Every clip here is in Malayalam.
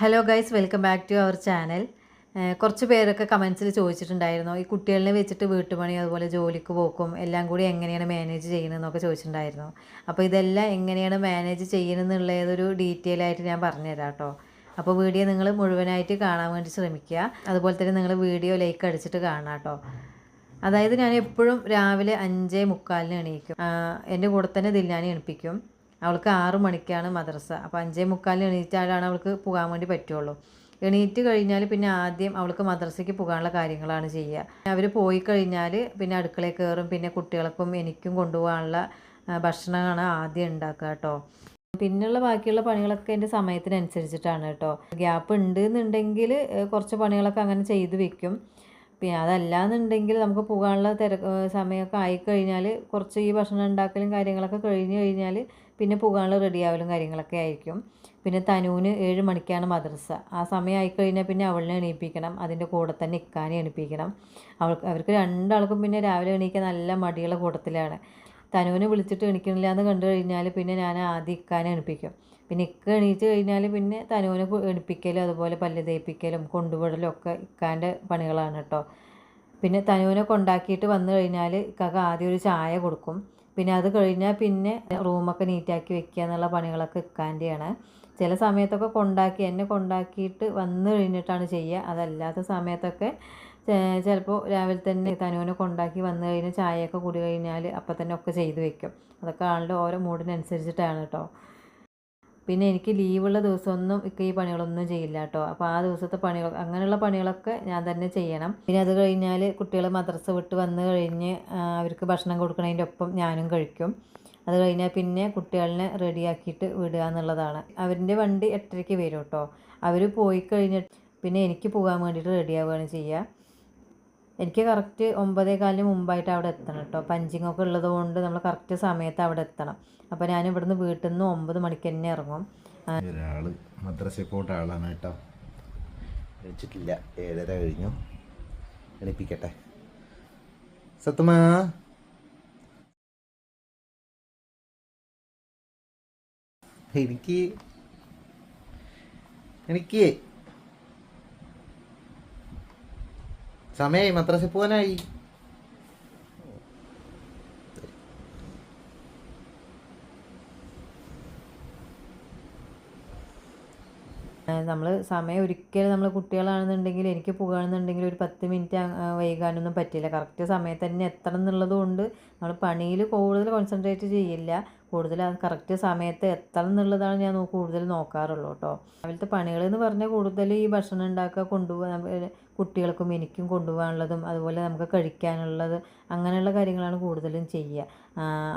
Hello guys welcome back to our channel കുറച്ച് പേരൊക്കെ കമൻസിൽ ചോദിച്ചിട്ടുണ്ടായിരുന്നു. ഈ കുട്ടികളിനെ വെച്ചിട്ട് വീട്ടുപണി അതുപോലെ ജോലിക്ക് പോക്കും എല്ലാം കൂടി എങ്ങനെയാണ് മാനേജ് ചെയ്യുന്നതെന്നൊക്കെ ചോദിച്ചിട്ടുണ്ടായിരുന്നു. അപ്പോൾ ഇതെല്ലാം എങ്ങനെയാണ് മാനേജ് ചെയ്യുന്നതെന്നുള്ളതൊരു ഡീറ്റെയിൽ ആയിട്ട് ഞാൻ പറഞ്ഞുതരാം കേട്ടോ അപ്പോൾ വീഡിയോ നിങ്ങൾ മുഴുവനായിട്ട് കാണാൻ വേണ്ടി ശ്രമിക്കുക. അതുപോലെ തന്നെ നിങ്ങൾ വീഡിയോ ലൈക്ക് അടിച്ചിട്ട് കാണാം കേട്ടോ അതായത് ഞാൻ എപ്പോഴും രാവിലെ അഞ്ചേ മുക്കാലിന് എണീക്കും. എന്റെ കൂടെ തന്നെ ദില്ലാനെ എണിപ്പിക്കും. അവൾക്ക് ആറു മണിക്കാണ് മദ്രസ. അപ്പോൾ അഞ്ചേ മുക്കാലിന് എണീറ്റാലാണ് അവൾക്ക് പോകാൻ വേണ്ടി പറ്റുള്ളൂ. എണീറ്റ് കഴിഞ്ഞാൽ പിന്നെ ആദ്യം അവൾക്ക് മദ്രസയ്ക്ക് പോകാനുള്ള കാര്യങ്ങളാണ് ചെയ്യുക. അവർ പോയി കഴിഞ്ഞാൽ പിന്നെ അടുക്കളയിൽ കയറും. പിന്നെ കുട്ടികൾക്കും എനിക്കും കൊണ്ടുപോകാനുള്ള ഭക്ഷണമാണ് ആദ്യം ഉണ്ടാക്കുക കേട്ടോ. പിന്നെയുള്ള ബാക്കിയുള്ള പണികളൊക്കെ എന്റെ സമയത്തിനനുസരിച്ചിട്ടാണ് കേട്ടോ. ഗ്യാപ്പ് ഉണ്ട് എന്നുണ്ടെങ്കിൽ കുറച്ച് പണികളൊക്കെ അങ്ങനെ ചെയ്ത് വെക്കും. പിന്നെ അതല്ലാന്നുണ്ടെങ്കിൽ നമുക്ക് പോകാനുള്ള തിരക്ക് സമയമൊക്കെ ആയിക്കഴിഞ്ഞാൽ കുറച്ച് ഈ ഭക്ഷണം ഉണ്ടാക്കലും കാര്യങ്ങളൊക്കെ കഴിഞ്ഞ് കഴിഞ്ഞാൽ പിന്നെ പോകാനുള്ള റെഡിയാവലും കാര്യങ്ങളൊക്കെ ആയിരിക്കും. പിന്നെ തനുവിന് ഏഴ് മണിക്കാണ് മദ്രസ. ആ സമയം ആയിക്കഴിഞ്ഞാൽ പിന്നെ അവളിനെ എണീപ്പിക്കണം. അതിന്റെ കൂടെ തന്നെ ഇക്കാനെ എണീപ്പിക്കണം. അവൾക്ക് അവർക്ക് രണ്ടാൾക്കും പിന്നെ രാവിലെ എണീക്കാൻ നല്ല മടിയുള്ള കൂട്ടത്തിലാണ്. തനുവിനെ വിളിച്ചിട്ട് എണീക്കണില്ല എന്ന് കണ്ടു കഴിഞ്ഞാൽ പിന്നെ ഞാൻ ആദ്യം ഇക്കാനെ എണിപ്പിക്കും. പിന്നെ ഇക്ക എണീറ്റ് കഴിഞ്ഞാൽ പിന്നെ തനുവിനെ എടുപ്പിക്കലും അതുപോലെ പല്ല് തേപ്പിക്കലും കൊണ്ടുവിടലും ഒക്കെ ഇക്കാന്റെ പണികളാണ് കേട്ടോ പിന്നെ തനുവിനെ കൊണ്ടാക്കിയിട്ട് വന്നു കഴിഞ്ഞാൽ ഇക്കാക്ക് ആദ്യം ഒരു ചായ കൊടുക്കും. പിന്നെ അത് കഴിഞ്ഞാൽ പിന്നെ റൂമൊക്കെ നീറ്റാക്കി വെക്കുക എന്നുള്ള പണികളൊക്കെ ഇക്കാന്റെയാണ് ചില സമയത്തൊക്കെ കൊണ്ടാക്കി എന്നെ കൊണ്ടാക്കിയിട്ട് വന്നു കഴിഞ്ഞിട്ടാണ് ചെയ്യുക അതല്ലാത്ത സമയത്തൊക്കെ ചിലപ്പോൾ രാവിലെ തന്നെ തനുവിനെ കൊണ്ടാക്കി വന്നു കഴിഞ്ഞാൽ ചായയൊക്കെ കൂടി കഴിഞ്ഞാൽ അപ്പം തന്നെ ഒക്കെ ചെയ്തു വെക്കും. അതൊക്കെ ആളുടെ ഓരോ മൂഡിനനുസരിച്ചിട്ടാണ് കേട്ടോ പിന്നെ എനിക്ക് ലീവുള്ള ദിവസമൊന്നും ഇക്ക ഈ പണികളൊന്നും ചെയ്യില്ല കേട്ടോ അപ്പോൾ ആ ദിവസത്തെ പണികൾ അങ്ങനെയുള്ള പണികളൊക്കെ ഞാൻ തന്നെ ചെയ്യണം. പിന്നെ അത് കഴിഞ്ഞാൽ കുട്ടികൾ മദ്രസ വിട്ട് വന്നു കഴിഞ്ഞ് അവർക്ക് ഭക്ഷണം കൊടുക്കുന്നതിന്റെ ഒപ്പം ഞാനും കഴിക്കും. അത് കഴിഞ്ഞാൽ പിന്നെ കുട്ടികളെ റെഡിയാക്കിയിട്ട് വിടുക എന്നുള്ളതാണ്. അവരിന്റെ വണ്ടി എട്ടരയ്ക്ക് വരും കേട്ടോ അവർ പോയി കഴിഞ്ഞിട്ട് പിന്നെ എനിക്ക് പോകാൻ വേണ്ടിയിട്ട് റെഡിയാവുകയാണ് ചെയ്യുക എനിക്ക് കറക്റ്റ് ഒമ്പതേ കാലിന് മുമ്പായിട്ട് അവിടെ എത്തണം കേട്ടോ. പഞ്ചിങ് ഒക്കെ ഉള്ളത് കൊണ്ട് നമ്മൾ കറക്റ്റ് സമയത്ത് അവിടെ എത്തണം. അപ്പോൾ ഞാൻ ഇവിടുന്ന് വീട്ടിൽ നിന്ന് ഒമ്പത് മണിക്ക് തന്നെ ഇറങ്ങും. ഒരാൾ മദ്രസയിൽ പോട്ട ആളാണ് കേട്ടോ. കഴിച്ചിട്ടില്ല ഏഴര കഴിഞ്ഞു. എണിപ്പിക്കട്ടെ. സത്യമാ എനിക്ക് എനിക്ക് സമയമായി മദ്രസയിൽ പോകാനായി. നമ്മൾ സമയം ഒരിക്കലും നമ്മൾ കുട്ടികളാണെന്നുണ്ടെങ്കിൽ എനിക്ക് പോകുകയാണെന്നുണ്ടെങ്കിൽ ഒരു പത്ത് മിനിറ്റ് വൈകാനൊന്നും പറ്റില്ല. കറക്റ്റ് സമയത്ത് തന്നെ എത്തണം എന്നുള്ളത് നമ്മൾ പണിയിൽ കൂടുതൽ കോൺസെൻട്രേറ്റ് ചെയ്യില്ല. കൂടുതൽ കറക്റ്റ് സമയത്ത് എത്തണം എന്നുള്ളതാണ് ഞാൻ കൂടുതൽ നോക്കാറുള്ളൂ കേട്ടോ. രാവിലത്തെ പണികൾ എന്ന് പറഞ്ഞാൽ കൂടുതൽ ഈ ഭക്ഷണം ഉണ്ടാക്കുക കൊണ്ടുപോകാൻ കുട്ടികൾക്കും എനിക്കും കൊണ്ടുപോകാനുള്ളതും അതുപോലെ നമുക്ക് കഴിക്കാനുള്ളത് അങ്ങനെയുള്ള കാര്യങ്ങളാണ് കൂടുതലും ചെയ്യുക.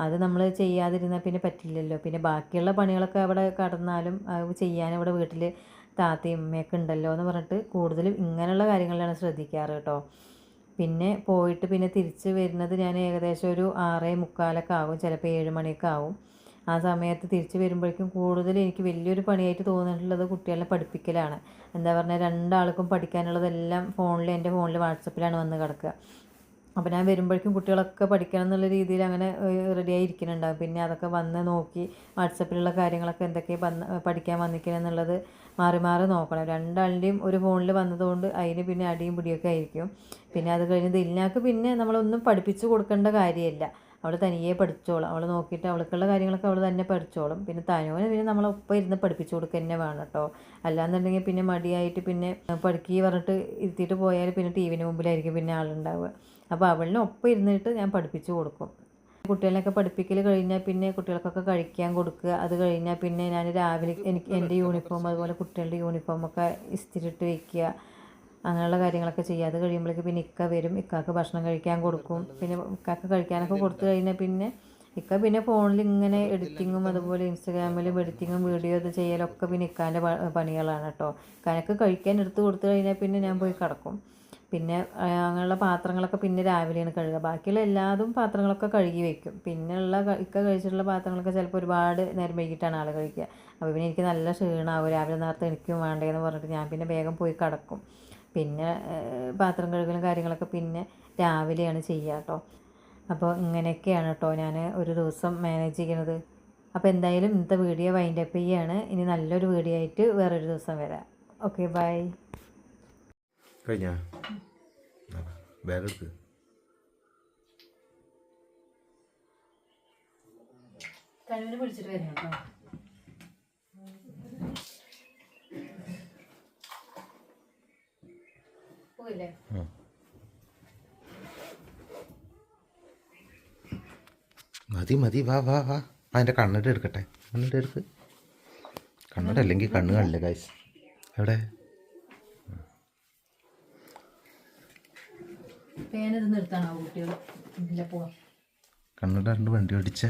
അത് നമ്മൾ ചെയ്യാതിരുന്നാൽ പിന്നെ പറ്റില്ലല്ലോ. പിന്നെ ബാക്കിയുള്ള പണികളൊക്കെ അവിടെ കടന്നാലും അത് ചെയ്യാൻ ഇവിടെ വീട്ടിൽ താത്തയും ഉമ്മയൊക്കെ ഉണ്ടല്ലോ എന്ന് പറഞ്ഞിട്ട് കൂടുതലും ഇങ്ങനെയുള്ള കാര്യങ്ങളിലാണ് ശ്രദ്ധിക്കാറ് കേട്ടോ. പിന്നെ പോയിട്ട് പിന്നെ തിരിച്ച് വരുന്നത് ഞാൻ ഏകദേശം ഒരു ആറേ മുക്കാലൊക്കെ ആകും ചിലപ്പോൾ ഏഴ് മണിയൊക്കെ ആവും. ആ സമയത്ത് തിരിച്ച് വരുമ്പോഴേക്കും കൂടുതൽ എനിക്ക് വലിയൊരു പണിയായിട്ട് തോന്നിയിട്ടുള്ളത് കുട്ടികളെ പഠിപ്പിക്കലാണ്. എന്താ പറഞ്ഞാൽ രണ്ടാൾക്കും പഠിക്കാനുള്ളതെല്ലാം ഫോണിൽ എന്റെ ഫോണിൽ വാട്സപ്പിലാണ് വന്ന് കിടക്കുക. അപ്പോൾ ഞാൻ വരുമ്പോഴേക്കും കുട്ടികളൊക്കെ പഠിക്കണം എന്നുള്ള രീതിയിൽ അങ്ങനെ റെഡി ആയിരിക്കുന്നുണ്ടാവും പിന്നെ അതൊക്കെ വന്ന് നോക്കി വാട്സപ്പിലുള്ള കാര്യങ്ങളൊക്കെ എന്തൊക്കെ വന്ന് പഠിക്കാൻ വന്നിക്കണം എന്നുള്ളത് മാറി മാറി നോക്കണം. രണ്ടാളുടെയും ഒരു ഫോണിൽ വന്നതുകൊണ്ട് അതിന് പിന്നെ അടിയും പിടിയൊക്കെ ആയിരിക്കും. പിന്നെ അത് കഴിഞ്ഞ് ദിൽനാക്ക് പിന്നെ നമ്മളൊന്നും പഠിപ്പിച്ചു കൊടുക്കേണ്ട കാര്യമില്ല. അവൾ തനിയെ പഠിച്ചോളും. അവൾ നോക്കിയിട്ട് അവൾക്കുള്ള കാര്യങ്ങളൊക്കെ അവൾ തന്നെ പഠിച്ചോളും. പിന്നെ തനോനെ പിന്നെ നമ്മളൊപ്പം ഇരുന്ന് പഠിപ്പിച്ചു കൊടുക്കുക തന്നെ വേണം കേട്ടോ. അല്ലാന്നുണ്ടെങ്കിൽ പിന്നെ മടിയായിട്ട് പിന്നെ പഠിക്കുക പറഞ്ഞിട്ട് ഇരുത്തിയിട്ട് പോയാൽ പിന്നെ ടി വിന് മുമ്പിലായിരിക്കും പിന്നെ ആളുണ്ടാവുക. അപ്പോൾ അവളിനെ ഒപ്പം ഇരുന്നിട്ട് ഞാൻ പഠിപ്പിച്ചു കൊടുക്കും. കുട്ടികളെയൊക്കെ പഠിപ്പിക്കൽ കഴിഞ്ഞാൽ പിന്നെ കുട്ടികൾക്കൊക്കെ കഴിക്കാൻ കൊടുക്കുക. അത് കഴിഞ്ഞാൽ പിന്നെ ഞാൻ രാവിലെ എനിക്ക് എന്റെ യൂണിഫോം അതുപോലെ കുട്ടികളുടെ യൂണിഫോമൊക്കെ ഇസ്തിരിട്ട് വയ്ക്കുക അങ്ങനെയുള്ള കാര്യങ്ങളൊക്കെ ചെയ്യുക. അത് കഴിയുമ്പോഴേക്ക് പിന്നെ ഇക്ക വരും. ഇക്കാക്ക് ഭക്ഷണം കഴിക്കാൻ കൊടുക്കും. പിന്നെ ഇക്കാക്ക് കഴിക്കാനൊക്കെ കൊടുത്തു കഴിഞ്ഞാൽ പിന്നെ ഇക്ക പിന്നെ ഫോണിൽ ഇങ്ങനെ എഡിറ്റിങ്ങും അതുപോലെ ഇൻസ്റ്റഗ്രാമിലും എഡിറ്റിങ്ങും വീഡിയോ ഇത് ചെയ്യലൊക്കെ പിന്നെ ഇക്കാന്റെ പണികളാണ് കേട്ടോ. കനക്ക് കഴിക്കാൻ എടുത്ത് കൊടുത്തു കഴിഞ്ഞാൽ പിന്നെ ഞാൻ പോയി കിടക്കും. പിന്നെ അങ്ങനെയുള്ള പാത്രങ്ങളൊക്കെ പിന്നെ രാവിലെയാണ് കഴുകുക ബാക്കിയുള്ള എല്ലാതും പാത്രങ്ങളൊക്കെ കഴുകി വെക്കും. പിന്നെയുള്ള ഇക്ക കഴിച്ചിട്ടുള്ള പാത്രങ്ങളൊക്കെ ചിലപ്പോൾ ഒരുപാട് നേരം വൈകിട്ടാണ് ആൾ കഴിക്കുക. അപ്പോൾ പിന്നെ എനിക്ക് നല്ല ക്ഷീണമാവും രാവിലെ നേരത്തെ എനിക്കും വേണ്ടേന്ന് പറഞ്ഞിട്ട് ഞാൻ പിന്നെ വേഗം പോയി കിടക്കും. പിന്നെ പാത്രം കഴുകലും കാര്യങ്ങളൊക്കെ പിന്നെ രാവിലെയാണ് ചെയ്യുക കേട്ടോ. അപ്പോൾ ഇങ്ങനെയൊക്കെയാണ് കേട്ടോ ഞാൻ ഒരു ദിവസം മാനേജ് ചെയ്യുന്നത്. അപ്പോൾ എന്തായാലും ഇന്നത്തെ വീഡിയോ വൈൻഡ് അപ്പ് ചെയ്യാണ്. ഇനി നല്ലൊരു വീഡിയോ ആയിട്ട് വേറൊരു ദിവസം വരാം. ഓക്കെ ബൈ കഴിഞ്ഞാ? ബാഗ് എടുക്ക്. കഴിവിന് പിടിച്ചിട്ട് വരുന്നു കേട്ടോ. മതി മതി വാ വാ വാ. അതിന്റെ കണ്ണട എടുക്കട്ടെ. കണ്ണട എടുക്ക്. കണ്ണട അല്ലെങ്കിൽ കണ്ണ് കാണില്ല ഗൈസ് എവിടെ? കണ്ണട രണ്ട് വണ്ടി ഓടിച്ച.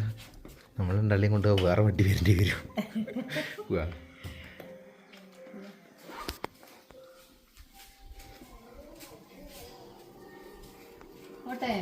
നമ്മൾ രണ്ടാളെയും കൊണ്ട് വേറെ വണ്ടി വരേണ്ടി വരും. വാ ഓട്ടെ.